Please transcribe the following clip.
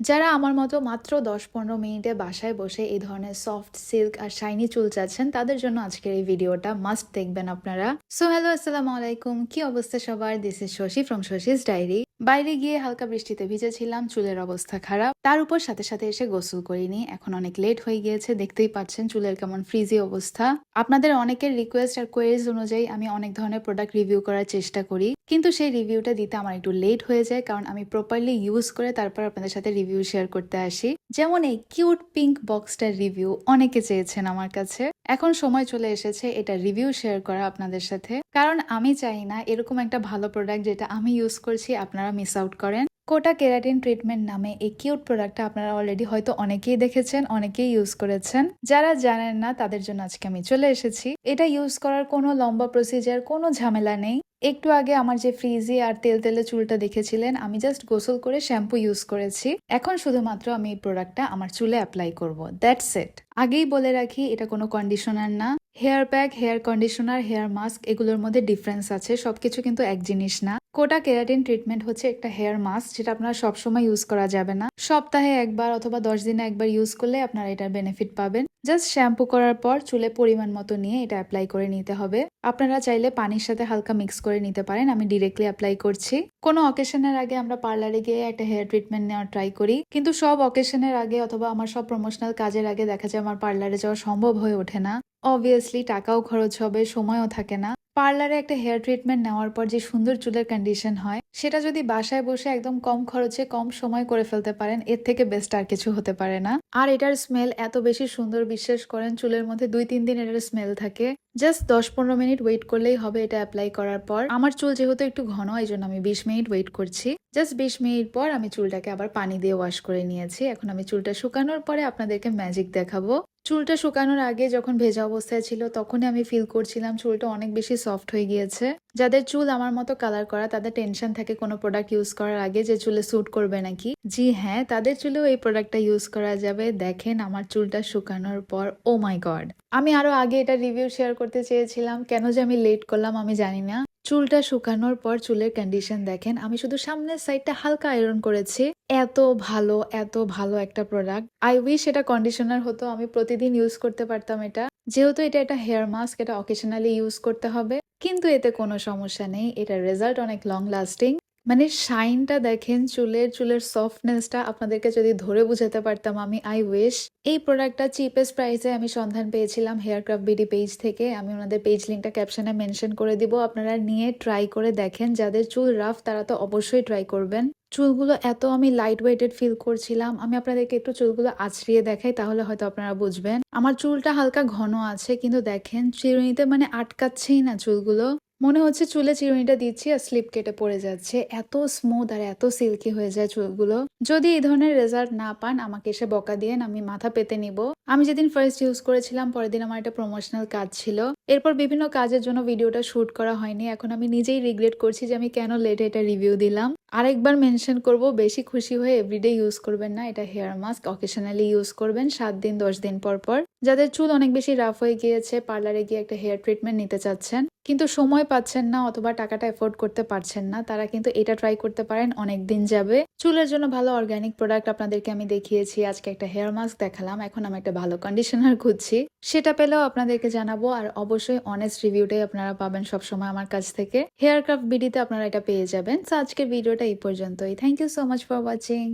যারা আমার মতো মাত্র দশ পনেরো মিনিটে বাসায় বসে এই ধরনের সফট সিল্ক আর শাইনি চুল চাচ্ছেন, তাদের জন্য আজকের এই ভিডিওটা মাস্ট দেখবেন আপনারা। সো হ্যালো আসসালামু আলাইকুম। কি অবস্থা সবার? This is Shashi from Shashi's diary বাইরে গিয়ে হালকা বৃষ্টিতে ভিজেছিলাম, চুলের অবস্থা খারাপ। তার উপর সাথে সাথে এসে গোসল করিনি। এখন অনেক লেট হয়ে গিয়েছে, দেখতেই পাচ্ছেন চুলের কেমন ফ্রিজি অবস্থা। আপনাদের অনেকের রিকোয়েস্ট আর কোয়েরিজ অনুযায়ী আমি অনেক ধরনের প্রোডাক্ট রিভিউ করার চেষ্টা করি। কিন্তু সেই রিভিউটা দিতে আমার একটু লেট হয়ে যায়, কারণ আমি প্রপারলি ইউজ করে তারপর আপনাদের সাথে রিভিউ শেয়ার করতে আসি। যেমন এই কিউট পিঙ্ক বক্সটার রিভিউ অনেকে চেয়েছেন আমার কাছে। এখন সময় চলে এসেছে এটা রিভিউ শেয়ার করা আপনাদের সাথে। কারণ আমি চাই না এরকম একটা ভালো প্রোডাক্ট যেটা আমি ইউজ করছি, আপনারা মিস আউট করেন। কোটা কেরাটিন ট্রিটমেন্ট নামে এই কিউট প্রোডাক্টটা আপনারা অলরেডি হয়তো অনেকেই দেখেছেন, অনেকেই ইউজ করেছেন। যারা জানেন না তাদের জন্য আজকে আমি চলে এসেছি। এটা ইউজ করার কোনো লম্বা প্রসিজার কোনো ঝামেলা নেই। একটু আগে আমার যে ফ্রিজে আর তেল তেলে চুলটা দেখেছিলেন, আমি জাস্ট গোসল করে শ্যাম্পু ইউজ করেছি। এখন শুধুমাত্র আমি এই প্রোডাক্টটা আমার চুলে অ্যাপ্লাই করব। দ্যাটস ইট আগেই বলে রাখি, এটা কোনো কন্ডিশনার না। Hair pack hair conditioner hair mask এগুলোর মধ্যে ডিফারেন্স আছে। সবকিছু কিন্তু এক জিনিস না। কোটা কেরাটিন ট্রিটমেন্ট হচ্ছে একটা হেয়ার মাস্ক যেটা আপনার সবসময় ইউজ করা যাবে না। সপ্তাহে একবার অথবা দশ দিনে একবার ইউজ করলে আপনারা এটার বেনিফিট পাবেন। জাস্ট শ্যাম্পু করার পর চুলে পরিমাণ মতো নিয়ে এটা অ্যাপ্লাই করে নিতে হবে। আপনারা চাইলে পানির সাথে হালকা মিক্স করে নিতে পারেন, আমি ডিরেক্টলি অ্যাপ্লাই করছি। কোনো অকেশনের আগে আমরা পার্লারে গিয়ে একটা হেয়ার ট্রিটমেন্ট নেওয়ার ট্রাই করি। কিন্তু সব অকেশনের আগে অথবা আমার সব প্রমোশনাল কাজের আগে দেখা যায় আমার পার্লারে যাওয়া সম্ভব হয়ে ওঠে না। অবভিয়াসলি টাকাও খরচ হবে, সময়ও থাকে না। পার্লারে একটা হেয়ার ট্রিটমেন্ট নেওয়ার পর যে সুন্দর চুলের কন্ডিশন হয়, সেটা যদি বাসায় বসে একদম কম খরচে, কম সময় করে ফেলতে পারেন, এর থেকে বেস্ট আর কিছু হতে পারে না। আর এটার স্মেল এত বেশি সুন্দর, বিশ্বাস করেন, চুলের মধ্যে দুই তিন দিন এটার স্মেল থাকে। জাস্ট দশ পনেরো মিনিট ওয়েট করলেই হবে এটা অ্যাপ্লাই করার পর। আমার চুল যেহেতু একটু ঘন এই জন্য আমি বিশ মিনিট ওয়েট করছি। জাস্ট বিশ মিনিট পর আমি চুলটাকে আবার পানি দিয়ে ওয়াশ করে নিয়েছি। এখন আমি চুলটা শুকানোর পরে আপনাদেরকে ম্যাজিক দেখাবো। চুলটা শুকানোর আগে যখন ভেজা অবস্থায় ছিল, তখনই আমি ফিল করছিলাম চুলটা অনেক বেশি সফট হয়ে গিয়েছে। যাদের চুল আমার মতো কালার করা, তাদের টেনশন থাকে কোনো প্রোডাক্ট ইউজ করার আগে যে চুলে স্যুট করবে নাকি। জি হ্যাঁ তাদের চুলেও এই প্রোডাক্টটা ইউজ করা যাবে। দেখেন আমার চুলটা শুকানোর পর ও মাই গড আমি আরও আগে এটা রিভিউ শেয়ার করতে চেয়েছিলাম, কেন যে আমি লেট করলাম আমি জানি না। চুলটা শুকানোর পর চুলের কন্ডিশন দেখেন, আমি শুধু সামনের সাইডটা হালকা আয়রন করেছি। এত ভালো এত ভালো একটা প্রোডাক্ট আই উইশ এটা কন্ডিশনার হতো, আমি প্রতিদিন ইউজ করতে পারতাম এটা। যেহেতু এটা একটা হেয়ার মাস্ক এটা অকেশনালি ইউজ করতে হবে। কিন্তু এতে কোনো সমস্যা নেই। এটা রেজাল্ট অনেক লং লাস্টিং মানে শাইনটা দেখেন, চুলের চুলের সফটনেসটা আপনাদেরকে যদি ধরে বুঝাতে পারতাম আমি আই উইশ এই প্রোডাক্টটা চিপেস্ট প্রাইসে আমি সন্ধান পেয়েছিলাম হেয়ার ক্রাফ বিডি পেজ থেকে। আমি ওনাদের পেজ লিঙ্কটা ক্যাপশনে মেনশন করে দিব। আপনারা নিয়ে ট্রাই করে দেখেন। যাদের চুল রাফ তারা তো অবশ্যই ট্রাই করবেন। চুলগুলো এত আমি লাইট ওয়েটেড ফিল করছিলাম, আমি আপনাদেরকে একটু চুলগুলো আছড়িয়ে দেখাই, তাহলে হয়তো আপনারা বুঝবেন। আমার চুলটা হালকা ঘন আছে, কিন্তু দেখেন চিরুনিতে মানে আটকাচ্ছেই না চুলগুলো। মনে হচ্ছে চুলে চিরুনিটা দিচ্ছি আর স্লিপ কেটে পড়ে যাচ্ছে। এত স্মুথ আর এত সিল্কি হয়ে যায় চুলগুলো। যদি এই ধরনের রেজাল্ট না পান, আমাকে এসে বকা দিয়ে আমি মাথা পেতে নিব। আমি যেদিন ফার্স্ট ইউজ করেছিলাম, পরের দিন আমার একটা প্রমোশনাল কাজ ছিল। এরপর বিভিন্ন কাজের জন্য ভিডিওটা শুট করা হয়নি। এখন আমি নিজেই রিগ্রেট করছি যে আমি কেন লেটে এটা রিভিউ দিলাম। আরেকবার মেনশন করব, বেশি খুশি হয়ে এভরিডে ইউজ করবেন না, এটা হেয়ার মাস্ক অকেশনালি ইউজ করবেন সাত দিন, দশ দিন পর পর। যাদের চুল অনেক বেশি রাফ হয়ে গিয়েছে পার্লারে গিয়ে একটা হেয়ার ট্রিটমেন্ট নিতে চাচ্ছেন, কিন্তু সময় পাচ্ছেন না অথবা টাকাটা এফোর্ড করতে পারছেন না, তারা কিন্তু এটা ট্রাই করতে পারেন, অনেক দিন যাবে। চুলের জন্য ভালো অর্গানিক প্রোডাক্ট আপনাদেরকে আমি দেখিয়েছি, আজকে একটা হেয়ার মাস্ক দেখালাম, এখন আমি একটা ভালো কন্ডিশনার খুঁজছি। সেটা পেলেও আপনাদেরকে জানাব, আর অবশ্যই অনেস্ট রিভিউটাই আপনারা পাবেন সবসময় আমার কাছ থেকে। হেয়ার ক্রাফট বিডিতে আপনারা এটা পেয়ে যাবেন। তো আজকের ভিডিওটা এই পর্যন্তই। Thank you so much for watching